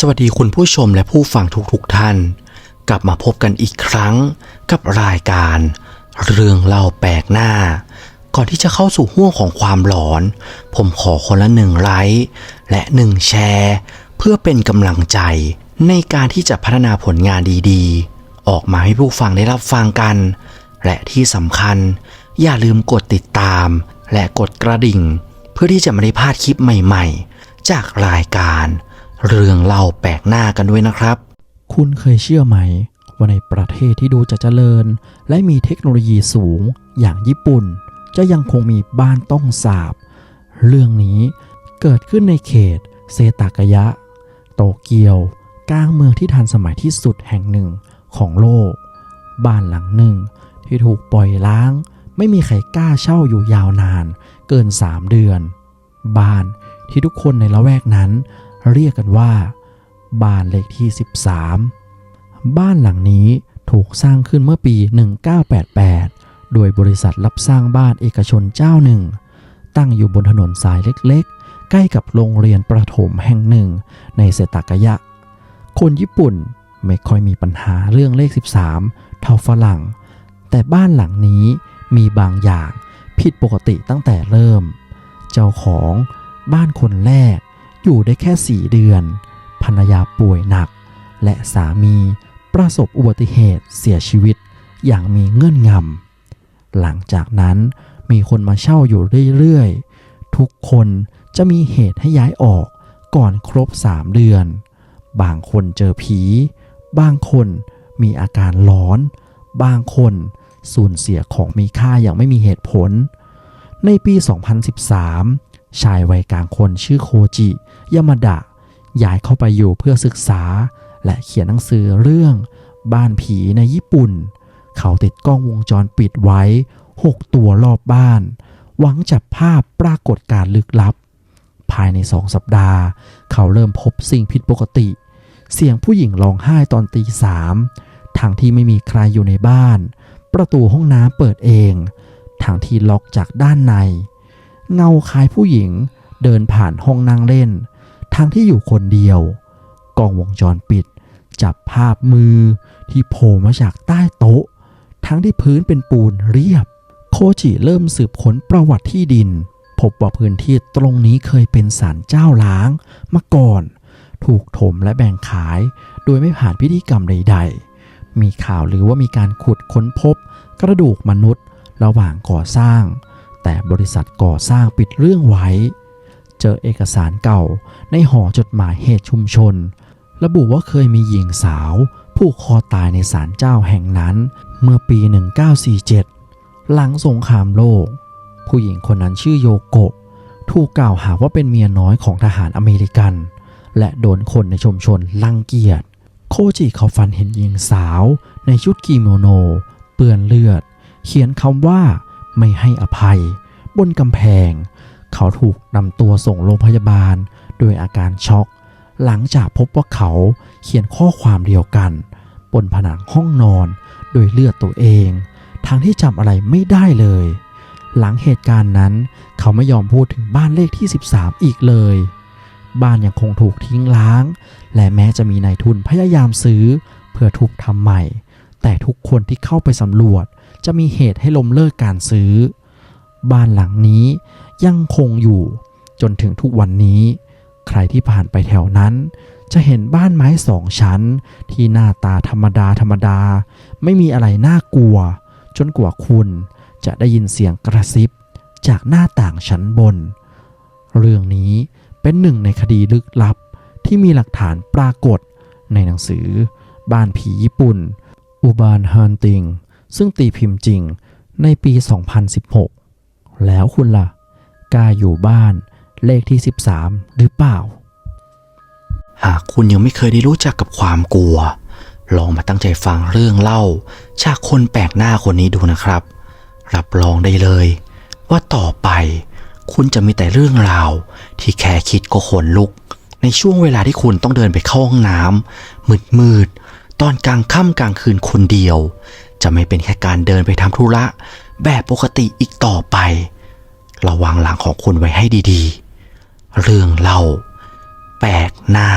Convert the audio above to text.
สวัสดีคุณผู้ชมและผู้ฟังทุกๆทท่าน กลับมาพบกันอีกครั้งกับรายการ เรื่องเล่าแปลกหน้า ก่อนที่จะเข้าสู่ห่วงของความหลอน ผมขอคนละหนึ่งไลค์และหนึ่งแชร์ เพื่อเป็นกำลังใจในการที่จะพัฒนาผลงานดีๆ ออกมาให้ผู้ฟังได้รับฟังกัน และที่สำคัญ อย่าลืมกดติดตาม และกดกระดิ่ง เพื่อที่จะไม่ได้พลาดคลิปใหม่ ๆ จากรายการ เรื่องเล่าแปลกหน้ากันด้วยนะครับ คุณเคยเชื่อไหม ว่าในประเทศที่ดูจะเจริญ และมีเทคโนโลยีสูงอย่างญี่ปุ่น จะยังคงมีบ้านต้องสาบ เรื่องนี้เกิดขึ้นในเขต เซตากยะ โตเกียวกลางเมืองที่ทันสมัยที่สุดแห่งหนึ่งของโลก บ้านหลังหนึ่งที่ถูกปล่อยล้าง ไม่มีใครกล้าเช่าอยู่ยาวนาน เกิน 3 เดือน บ้านที่ทุกคนในละแวกนั้น เรียกกันว่า บ้านเลขที่ 13 บ้านหลังนี้ถูกสร้างขึ้นเมื่อปี 1988 โดยบริษัทรับสร้างบ้านเอกชนเจ้าหนึ่ง ตั้งอยู่บนถนนสายเล็กๆ ใกล้กับโรงเรียนประถมแห่งหนึ่งในเซตากายะ คนญี่ปุ่นไม่ค่อยมีปัญหาเรื่องเลข 13 เท่าฝรั่ง แต่บ้านหลังนี้มีบางอย่างผิดปกติตั้งแต่เริ่ม เจ้าของบ้านคนแรก อยู่ได้แค่ 4 เดือน ภรรยาป่วยหนัก และสามีประสบอุบัติเหตุเสียชีวิตอย่างมีเงื่อนงำ หลังจากนั้นมีคนมาเช่าอยู่เรื่อยๆ ทุกคนจะมีเหตุให้ย้ายออกก่อนครบ 3 เดือน บางคนเจอผี บางคนมีอาการหลอน บางคนสูญเสียของมีค่าอย่างไม่มีเหตุผล ในปี 2013 ชายวัยกลางคนชื่อโคจิ ยามาดะย้ายเข้าไปอยู่เพื่อศึกษา และเขียนหนังสือเรื่อง บ้านผีในญี่ปุ่น เขาติดกล้องวงจรปิดไว้ 6 ตัวรอบบ้าน หวังจับภาพปรากฏการลึกลับ ภายในสองสัปดาห์ เขาเริ่มพบสิ่งผิดปกติ เสียงผู้หญิงร้องไห้ตอนตีสามทางที่ไม่มีใครอยู่ในบ้าน ประตูห้องน้ำเปิดเองทางที่ล็อกจากด้านใน เงาคล้ายผู้หญิงเดินผ่านห้องนั่งเล่น ทางที่อยู่คนเดียว กล้องวงจรปิด จับภาพมือที่โผล่มาจากใต้โต๊ะ ทั้งที่พื้นเป็นปูนเรียบ โคจิเริ่มสืบค้นประวัติที่ดิน พบว่าพื้นที่ตรงนี้เคยเป็นศาลเจ้าล้างมาก่อน ถูกถมและแบ่งขาย โดยไม่ผ่านพิธีกรรมใด ๆ มีข่าวหรือว่ามีการขุดค้นพบ กระดูกมนุษย์ ระหว่างก่อสร้าง แต่บริษัทก่อสร้างปิดเรื่องไว้ เจอเอกสารเก่า ในหอจดหมายเหตุชุมชน ระบุว่าเคยมีหญิงสาว ผูกคอตายในศาลเจ้าแห่งนั้น เมื่อปี 1947 หลังสงครามโลก ผู้หญิงคนนั้นชื่อโยโกะถูกกล่าวหาว่าเป็นเมียน้อยของทหารอเมริกัน และโดนคนในชุมชนลังเกียจโคจิเขาฝันเห็นหญิงสาวในชุดกิโมโน เปื้อนเลือด เขียนคำว่าไม่ให้อภัย บนกำแพง เขาถูกนำตัวส่งโรงพยาบาลโดยอาการช็อก หลังจากพบว่าเขาเขียนข้อความเดียวกัน บนผนังห้องนอน โดยเลือดตัวเอง ทั้งที่จำอะไรไม่ได้เลย หลังเหตุการณ์นั้น เขาไม่ยอมพูดถึงบ้านเลขที่ 13 อีกเลย บ้านยังคงถูกทิ้งล้าง และแม้จะมีนายทุนพยายามซื้อ เพื่อทุบทำใหม่ แต่ทุกคนที่เข้าไปสำรวจจะมีเหตุให้ล้มเลิกการซื้อ บ้านหลังนี้ยังคงอยู่จนถึงทุกวันนี้ ใครที่ผ่านไปแถวนั้น จะเห็นบ้านไม้สองชั้น ที่หน้าตาธรรมดาธรรมดา ไม่มีอะไรน่ากลัว จนกว่าคุณจะได้ยินเสียงกระซิบ จากหน้าต่างชั้นบน เรื่องนี้เป็นหนึ่งในคดีลึกลับที่มีหลักฐานปรากฏในหนังสือ บ้านผีญี่ปุ่น อุบานฮันติง ซึ่งตีพิมพ์จริงในปี 2016 แล้วคุณล่ะ กล้าอยู่บ้านเลขที่ 13 หรือเปล่า หากคุณยังไม่เคยได้รู้จักกับความกลัว ลองมาตั้งใจฟังเรื่องเล่า จากคนแปลกหน้าคนนี้ดูนะครับ รับรองได้เลย ว่าต่อไป คุณจะมีแต่เรื่องราว ที่แค่คิดก็ขนลุก ในช่วงเวลาที่คุณต้องเดินไปเข้าห้องน้ำมืดมืดๆตอนกลางค่ำกลางคืนคนเดียว จะไม่เป็นแค่การเดินไปทำธุระ แบบปกติอีกต่อไป ระวังหลังของคุณไว้ให้ดีๆ เรื่องเล่า แปลกหน้า